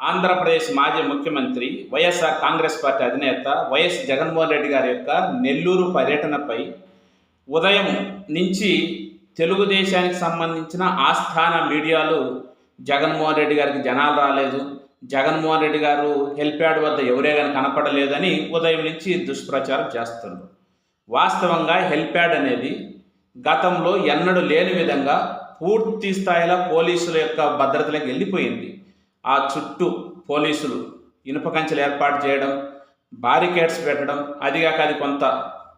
ఆంధ్రప్రదేశ్ మాజీ ముఖ్యమంత్రి YSR Congress party అధినేత వైఎస్ జగన్మోహన్ రెడ్డి గారి యొక్క నెల్లూరు పర్యటనపై ఉదయం నుంచి తెలుగుదేశానికి సంబంధించిన ఆస్థాన మీడియాలు జగన్మోహన్ రెడ్డి గారికి జనాలు రాలేదు. జగన్మోహన్ రెడ్డి గారు హెల్ప్యాడ్ వద్ద ఎవరే కానీ కనపడలేదని ఉదయం నుంచి దుష్ప్రచారం చేస్తున్నారు. వాస్తవంగా హెల్ప్యాడ్ అనేది గతంలో ఎన్నడూ లేని విధంగా పూర్తి స్థాయిలో పోలీసుల యొక్క భద్రతలకు వెళ్ళిపోయింది. ఆ చుట్టూ పోలీసులు ఇనుప కంచెలు ఏర్పాటు చేయడం బారికేడ్స్ పెట్టడం అదిగాక అది కొంత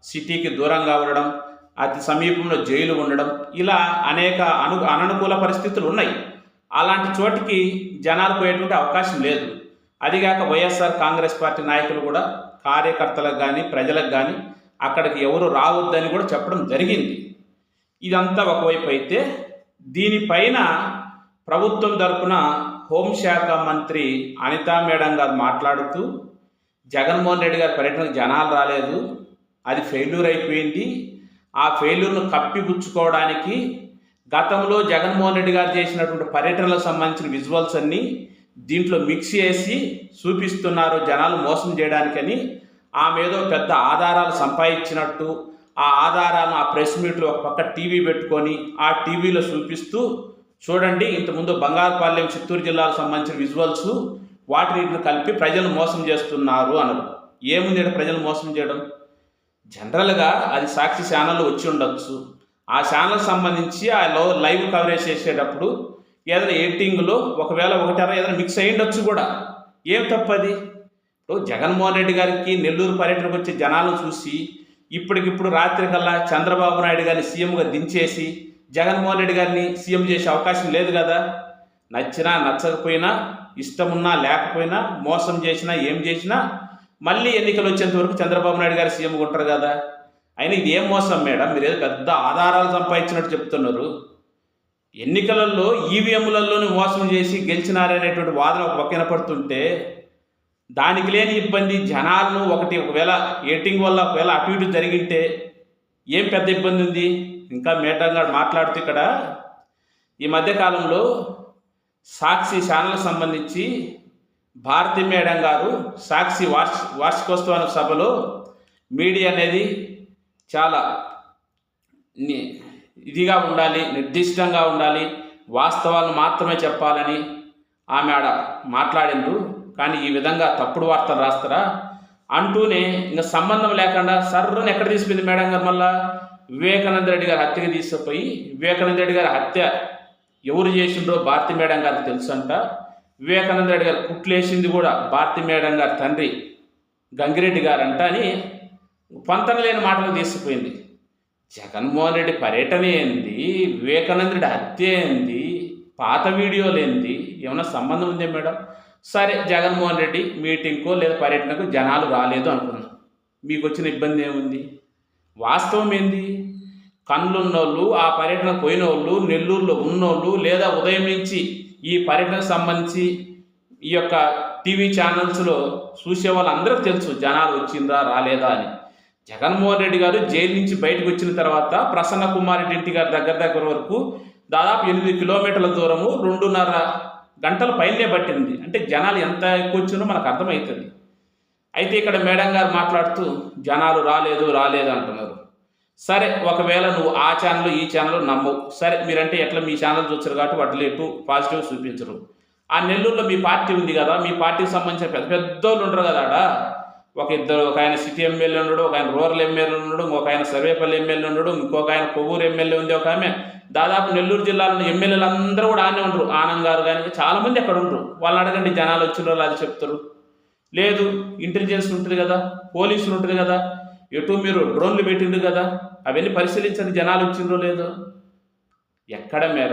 సిటీకి దూరంగా ఉండడం అతి సమీపంలో జైలు ఉండడం ఇలా అనేక అను అననుకూల పరిస్థితులు ఉన్నాయి. అలాంటి చోటికి జనాలు పోయేటువంటి అవకాశం లేదు. అదిగాక వైఎస్ఆర్ కాంగ్రెస్ పార్టీ నాయకులు కూడా కార్యకర్తలకు కానీ ప్రజలకు కానీ అక్కడికి ఎవరు రావద్దని కూడా చెప్పడం జరిగింది. ఇదంతా ఒకవైపు అయితే దీనిపైన ప్రభుత్వం తరపున హోంశాఖ మంత్రి అనితా మేడం గారు మాట్లాడుతూ జగన్మోహన్ రెడ్డి గారి పర్యటనకు జనాలు రాలేదు అది ఫెయిల్యూర్ అయిపోయింది. ఆ ఫెయిల్యూర్ను కప్పిపుచ్చుకోవడానికి గతంలో జగన్మోహన్ రెడ్డి గారు చేసినటువంటి పర్యటనలకు సంబంధించిన విజువల్స్ అన్నీ దీంట్లో మిక్స్ చేసి చూపిస్తున్నారు జనాలు మోసం చేయడానికని. ఆమె ఏదో పెద్ద ఆధారాలు సంపాదించినట్టు ఆ ఆధారాలను ఆ ప్రెస్ మీట్లో ఒక పక్క టీవీ పెట్టుకొని ఆ టీవీలో చూపిస్తూ చూడండి ఇంతకుముందు బంగారుపాలెం చిత్తూరు జిల్లాకు సంబంధించిన విజువల్స్ వాటిని కలిపి ప్రజలను మోసం చేస్తున్నారు అన్నారు. ఏముంది ప్రజలు మోసం చేయడం? జనరల్గా అది సాక్షి ఛానల్ వచ్చి ఉండొచ్చు. ఆ ఛానల్ సంబంధించి ఆ లైవ్ కవరేజ్ చేసేటప్పుడు ఏదైనా ఎడిటింగ్లో ఒకవేళ ఒకటారా ఏదైనా మిక్స్ అయ్యిండొచ్చు కూడా. ఏం తప్పది? ఇప్పుడు జగన్మోహన్ రెడ్డి గారికి నెల్లూరు పర్యటనకు వచ్చే జనాలను చూసి ఇప్పటికిప్పుడు రాత్రి కల్లా చంద్రబాబు నాయుడు గారిని సీఎంగా దించేసి జగన్మోహన్ రెడ్డి గారిని సీఎం చేసే అవకాశం లేదు కదా. నచ్చినా నచ్చకపోయినా ఇష్టమున్నా లేకపోయినా మోసం చేసినా ఏం చేసినా మళ్ళీ ఎన్నికలు వచ్చేంత వరకు చంద్రబాబు నాయుడు గారు సీఎం ఉంటారు కదా. అయినా ఇది ఏం మోసం మేడం? మీరు ఏదో పెద్ద ఆధారాలు సంపాదించినట్టు చెప్తున్నారు. ఎన్నికలలో ఈవీఎంలలోనూ మోసం చేసి గెలిచినారనేటువంటి వాదన ఒక పక్కన పడుతుంటే దానికి లేని ఇబ్బంది జనాలను ఒకటి ఒకవేళ ఏటింగ్ వల్ల ఒకవేళ అటు ఇటు జరిగింటే ఏం పెద్ద ఇబ్బంది ఉంది? ఇంకా మేటంగా మాట్లాడుతూ ఇక్కడ ఈ మధ్యకాలంలో సాక్షి ఛానల్ సంబంధించి భారతి మేడం గారు సాక్షి వార్ష వార్షికోత్సవాల సభలో మీడియా అనేది చాలా ఇదిగా ఉండాలి నిర్దిష్టంగా ఉండాలి వాస్తవాలను మాత్రమే చెప్పాలని ఆమె ఆడ మాట్లాడిండ్రు. కానీ ఈ విధంగా తప్పుడు వార్తలు రాస్తారా? అంటూనే ఇంకా సంబంధం లేకుండా సర్రని ఎక్కడ తీసుకుంది మేడం గారు మళ్ళా? వివేకానంద రెడ్డి గారి హత్యకి తీసుకుపోయి వివేకానంద రెడ్డి గారి హత్య ఎవరు చేసిండ్రో భారతి మేడం గారికి తెలుసు అంట వివేకానంద రెడ్డి గారు కుట్లేసింది కూడా భారతి మేడం గారి తండ్రి గంగిరెడ్డి గారంట అని పొంతన లేని మాటలు తీసుకుపోయింది. జగన్మోహన్ రెడ్డి పర్యటన ఏంది? వివేకానంద రెడ్డి హత్య ఏంది? పాత వీడియోలు ఏంది? ఏమైనా సంబంధం ఉందే మేడం? సరే జగన్మోహన్ రెడ్డి మీటింగ్కో లేదా పర్యటనకు జనాలు రాలేదు అనుకున్నాం. మీకు వచ్చిన ఇబ్బంది ఏముంది? వాస్తవం ఏంది కళ్ళున్నోళ్ళు ఆ పర్యటన పోయిన వాళ్ళు నెల్లూరులో ఉన్నోళ్ళు లేదా ఉదయం నుంచి ఈ పర్యటనకు సంబంధించి ఈ యొక్క టీవీ ఛానల్స్లో చూసే వాళ్ళందరికీ తెలుసు జనాలు వచ్చిందా రాలేదా అని. జగన్మోహన్ రెడ్డి గారు జైలు నుంచి బయటకు వచ్చిన తర్వాత ప్రసన్న కుమార్ రెడ్డి ఇంటి గారి దగ్గర దగ్గర వరకు దాదాపు ఎనిమిది కిలోమీటర్ల దూరము రెండున్నర గంటల పైనే పట్టింది. అంటే జనాలు ఎంత ఎక్కువ వచ్చిందో మనకు అర్థమవుతుంది. అయితే ఇక్కడ మేడం గారు మాట్లాడుతూ జనాలు రాలేదు రాలేదు అంటున్నారు. సరే ఒకవేళ నువ్వు ఆ ఛానల్ ఈ ఛానల్ నమ్మవు. సరే మీరంటే ఎట్లా మీ ఛానల్ చూస్తారు కాబట్టి వాటిలో ఎటు పాజిటివ్ చూపించరు. ఆ నెల్లూరులో మీ పార్టీ ఉంది కదా మీ పార్టీకి సంబంధించిన పెద్ద పెద్దోళ్ళు ఉండరు కదా ఆడ. ఒక ఇద్దరు ఒక ఆయన సిటీ ఎమ్మెల్యే ఉన్నాడు ఒక ఆయన రూరల్ ఎమ్మెల్యే ఉన్నాడు ఒక ఆయన సర్వేపల్లి ఎమ్మెల్యే ఉన్నాడు ఇంకొక ఆయన కొవ్వూరు ఎమ్మెల్యే ఉంది ఒక ఆమె. దాదాపు నెల్లూరు జిల్లాలో ఎమ్మెల్యేలు అందరూ కూడా ఆనే ఉండరు. ఆనంద్ గారు కానీ చాలా మంది అక్కడ ఉండరు. వాళ్ళని అడగండి జనాలు వచ్చిన వాళ్ళు అది చెప్తారు. లేదు ఇంటెలిజెన్స్ ఉంటుంది కదా పోలీసులు ఉంటుంది కదా ఎటు మీరు డ్రోన్లు పెట్టిండ్రు కదా అవన్నీ పరిశీలించండి జనాలు వచ్చిండ్రో లేదో. ఎక్కడ మేర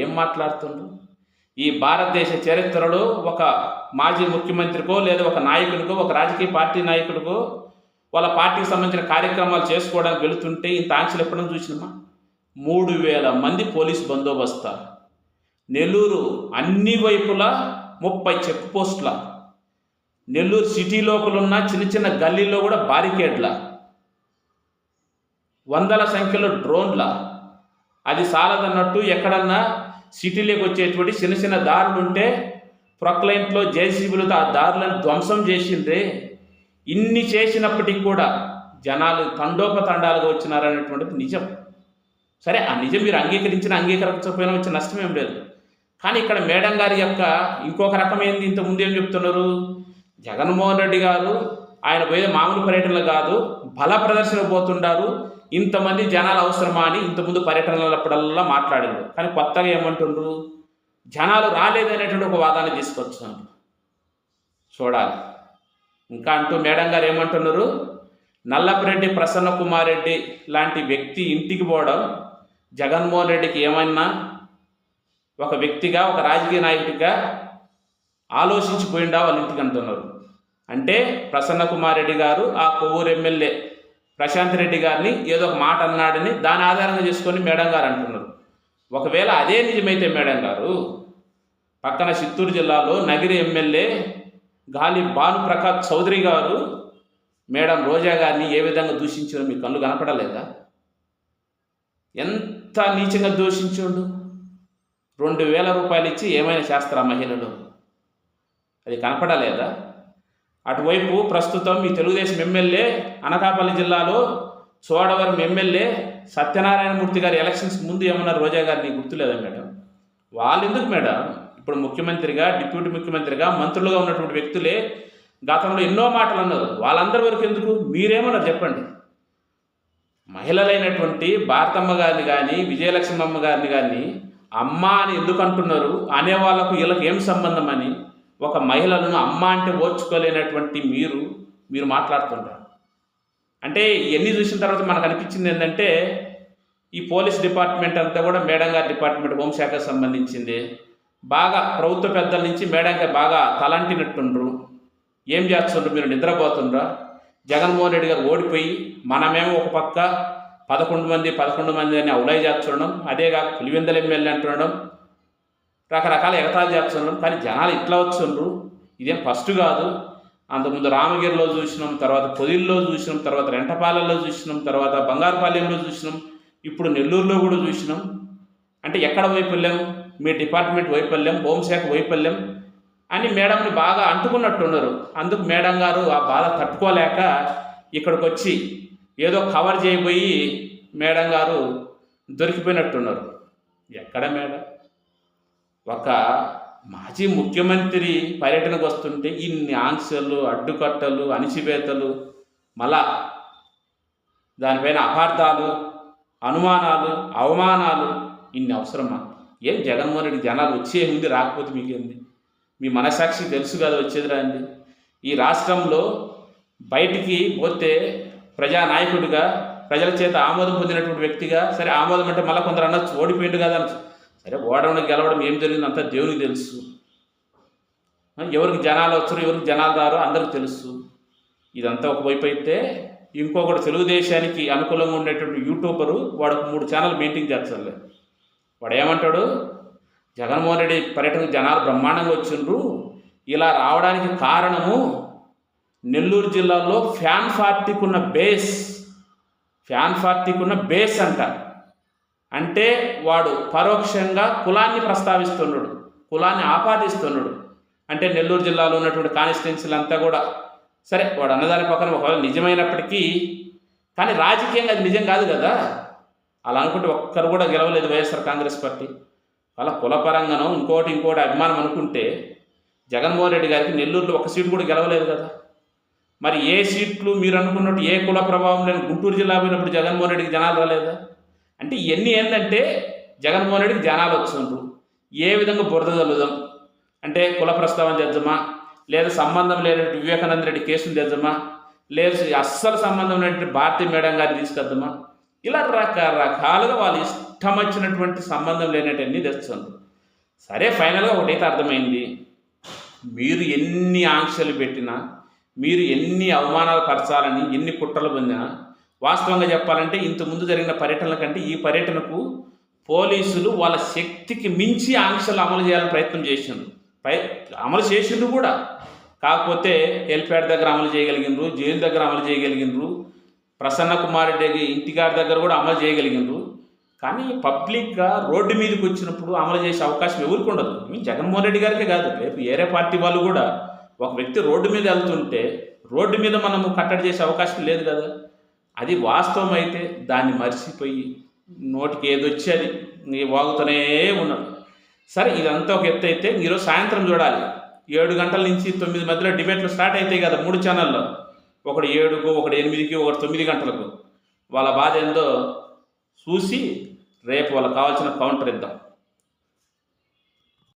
ఏం మాట్లాడుతుండ్రు? ఈ భారతదేశ చరిత్రలో ఒక మాజీ ముఖ్యమంత్రికో లేదా ఒక నాయకుడికో ఒక రాజకీయ పార్టీ నాయకుడికో వాళ్ళ పార్టీకి సంబంధించిన కార్యక్రమాలు చేసుకోవడానికి వెళుతుంటే ఇంత ఆంక్షలు ఎప్పుడైనా చూసినామా మూడు వేల మంది పోలీస్ బందోబస్తా నెల్లూరు అన్ని వైపులా ముప్పై చెక్ పోస్టుల నెల్లూరు సిటీ లోపల ఉన్న చిన్న చిన్న గల్లీలో కూడా బారికేడ్ల. వందల సంఖ్యలో డ్రోన్ల. అది సాలదన్నట్టు ఎక్కడన్నా సిటీలోకి వచ్చేటువంటి చిన్న చిన్న దారులు ఉంటే ప్రొక్లైంట్లో జేసీబీలతో ఆ దారులను ధ్వంసం చేసిండ్రే. ఇన్ని చేసినప్పటికీ కూడా జనాలు తండోపతండాలుగా వచ్చినారనేటువంటిది నిజం. సరే ఆ నిజం మీరు అంగీకరించిన అంగీకరించకపోయినా వచ్చే నష్టం ఏం లేదు. కానీ ఇక్కడ మేడం గారి యొక్క ఇంకొక రకమైంది ఇంత ఏం చెప్తున్నారు? జగన్మోహన్ రెడ్డి గారు ఆయన పోయే మామూలు పర్యటనలు కాదు బల ప్రదర్శన పోతుండారు. ఇంతమంది జనాలు అవసరమా అని ఇంతకుముందు పర్యటనలప్పుడల్లా మాట్లాడారు. కానీ కొత్తగా ఏమంటుండ్రు? జనాలు రాలేదనేటువంటి ఒక వాదాన్ని తీసుకొచ్చాను చూడాలి. ఇంకా అంటూ మేడం గారు ఏమంటున్నారు? నల్లపరెడ్డి ప్రసన్న కుమార్ రెడ్డి లాంటి వ్యక్తి ఇంటికి పోవడం జగన్మోహన్ రెడ్డికి ఏమైనా ఒక వ్యక్తిగా ఒక రాజకీయ నాయకుడిగా ఆలోచించిపోయిండా వాళ్ళ ఇంటికి అంటున్నారు. అంటే ప్రసన్న కుమార్ రెడ్డి గారు ఆ కొవ్వూరు ఎమ్మెల్యే ప్రశాంత్ రెడ్డి గారిని ఏదో ఒక మాట అన్నాడని దాని ఆధారంగా చేసుకొని మేడం గారు అంటున్నారు. ఒకవేళ అదే నిజమైతే మేడం గారు పక్కన చిత్తూరు జిల్లాలో నగిరి ఎమ్మెల్యే గాలి భానుప్రకాష్ చౌదరి గారు మేడం రోజా గారిని ఏ విధంగా దూషించారో మీ కళ్ళు కనపడలేదా? ఎంత నీచంగా దూషించుండు? రెండు వేల రూపాయలు ఇచ్చి ఏమైనా చేస్తారా మహిళలు? అది కనపడలేదా? అటువైపు ప్రస్తుతం మీ తెలుగుదేశం ఎమ్మెల్యే అనకాపల్లి జిల్లాలో చోడవరం ఎమ్మెల్యే సత్యనారాయణమూర్తి గారి ఎలక్షన్స్ ముందు ఏమన్నారు రోజా గారిని గుర్తులేదా మేడం? వాళ్ళు ఎందుకు మేడం? ఇప్పుడు ముఖ్యమంత్రిగా డిప్యూటీ ముఖ్యమంత్రిగా మంత్రులుగా ఉన్నటువంటి వ్యక్తులే గతంలో ఎన్నో మాటలు అన్నారు. వాళ్ళందరి వరకు ఎందుకు? మీరేమన్నారు చెప్పండి. మహిళలైనటువంటి భారతమ్మ గారిని కానీ విజయలక్ష్మమ్మ గారిని కానీ అమ్మ అని ఎందుకు అంటున్నారు? అనే వాళ్ళకు వీళ్ళకి ఏం సంబంధం అని? ఒక మహిళలను అమ్మ అంటే ఓర్చుకోలేనటువంటి మీరు మీరు మాట్లాడుతుంటారు. అంటే ఇవన్నీ చూసిన తర్వాత మనకు అనిపించింది ఏంటంటే ఈ పోలీస్ డిపార్ట్మెంట్ అంతా కూడా మేడం గారి డిపార్ట్మెంట్ హోంశాఖకు సంబంధించింది. బాగా ప్రభుత్వ పెద్దల నుంచి మేడం గారు బాగా తలంటినట్టుండ్రు. ఏం చేస్తుండ్రు? మీరు నిద్రపోతుండ్రా? జగన్మోహన్ రెడ్డి గారు ఓడిపోయి మనమేమో ఒక పక్క పదకొండు మంది పదకొండు మంది అని అవులై చేస్తుండడం అదేగా పులివెందల ఎమ్మెల్యే అంటుండడం రకరకాల ఎగతాలు చేస్తున్నారు కానీ జనాలు ఇట్లా వస్తుండ్రు ఇదేం ఫస్ట్ కాదు. అంతకుముందు రామగిరిలో చూసినాం తర్వాత పొదిల్లో చూసినాం తర్వాత రెంటపాలెల్లో చూసినాం తర్వాత బంగారుపాలెంలో చూసినాం ఇప్పుడు నెల్లూరులో కూడా చూసినాం. అంటే ఎక్కడ వైఫల్యం మీ డిపార్ట్మెంట్ వైఫల్యం హోంశాఖ వైఫల్యం అని మేడంని బాగా అంటుకున్నట్టున్నారు. అందుకు మేడం గారు ఆ బాధ తట్టుకోలేక ఇక్కడికి వచ్చి ఏదో కవర్ చేయబోయి మేడం గారు దొరికిపోయినట్టున్నారు. ఎక్కడ మేడం? ఒక మాజీ ముఖ్యమంత్రి పర్యటనకు వస్తుంటే ఇన్ని ఆంక్షలు అడ్డుకట్టలు అణిచివేతలు మళ్ళా దానిపైన అపార్థాలు అనుమానాలు అవమానాలు ఇన్ని అవసరమా ఏం జగన్మోహన్ రెడ్డి జనాలు వచ్చే ఉంది రాకపోతే మీకేంది? మీ మనసాక్షి తెలుసు కదా వచ్చేది అండి ఈ రాష్ట్రంలో బయటికి పోతే ప్రజానాయకుడిగా ప్రజల చేత ఆమోదం పొందినటువంటి వ్యక్తిగా సరే ఆమోదం అంటే మళ్ళీ కొందరు అనొచ్చు ఓడిపోయిండు కదా అనొచ్చు సరే ఓడవడం గెలవడం ఏం జరిగింది అంతా దేవునికి తెలుసు. ఎవరికి జనాలు వచ్చారు ఎవరికి జనాలు రారో అందరికి తెలుసు. ఇదంతా ఒకవైపు అయితే ఇంకొకటి తెలుగుదేశానికి అనుకూలంగా ఉండేటువంటి యూట్యూబరు వాడు మూడు ఛానల్ మెయింటైన్ చేస్తారులే. వాడు ఏమంటాడు జగన్మోహన్ రెడ్డి పర్యటనకు జనాలు బ్రహ్మాండంగా వచ్చిండ్రు. ఇలా రావడానికి కారణము నెల్లూరు జిల్లాలో ఫ్యాన్ పార్టీకి ఉన్న బేస్. ఫ్యాన్ పార్టీకి ఉన్న బేస్ అంట. అంటే వాడు పరోక్షంగా కులాన్ని ప్రస్తావిస్తున్నాడు కులాన్ని ఆపాదిస్తున్నాడు. అంటే నెల్లూరు జిల్లాలో ఉన్నటువంటి కాన్స్టిట్యున్సీలు అంతా కూడా సరే వాడు అన్నదాని పక్కన ఒకవేళ నిజమైనప్పటికీ కానీ రాజకీయంగా అది నిజం కాదు కదా. అలా అనుకుంటే ఒక్కరు కూడా గెలవలేదు వైఎస్ఆర్ కాంగ్రెస్ పార్టీ. అలా కులపరంగానో ఇంకోటి ఇంకోటి అభిమానం అనుకుంటే జగన్మోహన్ రెడ్డి గారికి నెల్లూరులో ఒక సీటు కూడా గెలవలేదు కదా. మరి ఏ సీట్లు మీరు అనుకున్నట్టు ఏ కుల ప్రభావం లేని గుంటూరు జిల్లా పోయినప్పుడు జగన్మోహన్ రెడ్డికి జనాలు రాలేదా? అంటే ఇవన్నీ ఏంటంటే జగన్మోహన్ రెడ్డికి జనాలు వచ్చిండ్రు ఏ విధంగా బురద చల్లుదాం అంటే కుల ప్రస్తావన తెద్దామా లేదా సంబంధం లేనటువంటి వివేకానంద రెడ్డి కేసులు తెద్దామా లేదు అస్సలు సంబంధం లేనటువంటి భారతీయ మేడం గారిని తీసుకొద్దామా ఇలా రకరకాలుగా వాళ్ళు ఇష్టం వచ్చినటువంటి సంబంధం లేనటన్నీ తెస్తుంది. సరే ఫైనల్గా ఒకటైతే అర్థమైంది. మీరు ఎన్ని ఆంక్షలు పెట్టినా మీరు ఎన్ని అవమానాలు పరచాలని ఎన్ని కుట్రలు పొందినా వాస్తవంగా చెప్పాలంటే ఇంత ముందు జరిగిన పర్యటనల కంటే ఈ పర్యటనకు పోలీసులు వాళ్ళ శక్తికి మించి ఆంక్షలు అమలు చేయాలని ప్రయత్నం చేసిండ్రు. ప్రయ అమలు చేసిండ్రు కూడా. కాకపోతే హెల్ప్యాడ్ దగ్గర అమలు చేయగలిగినరు జైలు దగ్గర అమలు చేయగలిగినరు ప్రసన్న కుమార్ రెడ్డి ఇంటిగారి దగ్గర కూడా అమలు చేయగలిగినరు కానీ పబ్లిక్గా రోడ్డు మీదకి వచ్చినప్పుడు అమలు చేసే అవకాశం ఎవరికి ఉండదు. మీ జగన్మోహన్ రెడ్డి గారికే కాదు. రేపు వేరే పార్టీ వాళ్ళు కూడా ఒక వ్యక్తి రోడ్డు మీద వెళ్తుంటే రోడ్డు మీద మనము కట్టడి చేసే అవకాశం లేదు కదా. అది వాస్తవం అయితే దాన్ని మర్చిపోయి నోటికి ఏది అది నీ వాగుతూనే ఉన్నాడు సరే ఇదంతా ఒక ఎత్తు అయితే ఈరోజు సాయంత్రం చూడాలి. ఏడు గంటల నుంచి తొమ్మిది మధ్యలో డిబేట్లు స్టార్ట్ అవుతాయి కదా మూడు ఛానల్లో. ఒకటి ఏడుకు ఒకటి ఎనిమిదికి ఒకటి తొమ్మిది గంటలకు. వాళ్ళ బాధ ఏందో చూసి రేపు వాళ్ళకి కావాల్సిన కౌంటర్ ఇద్దాం.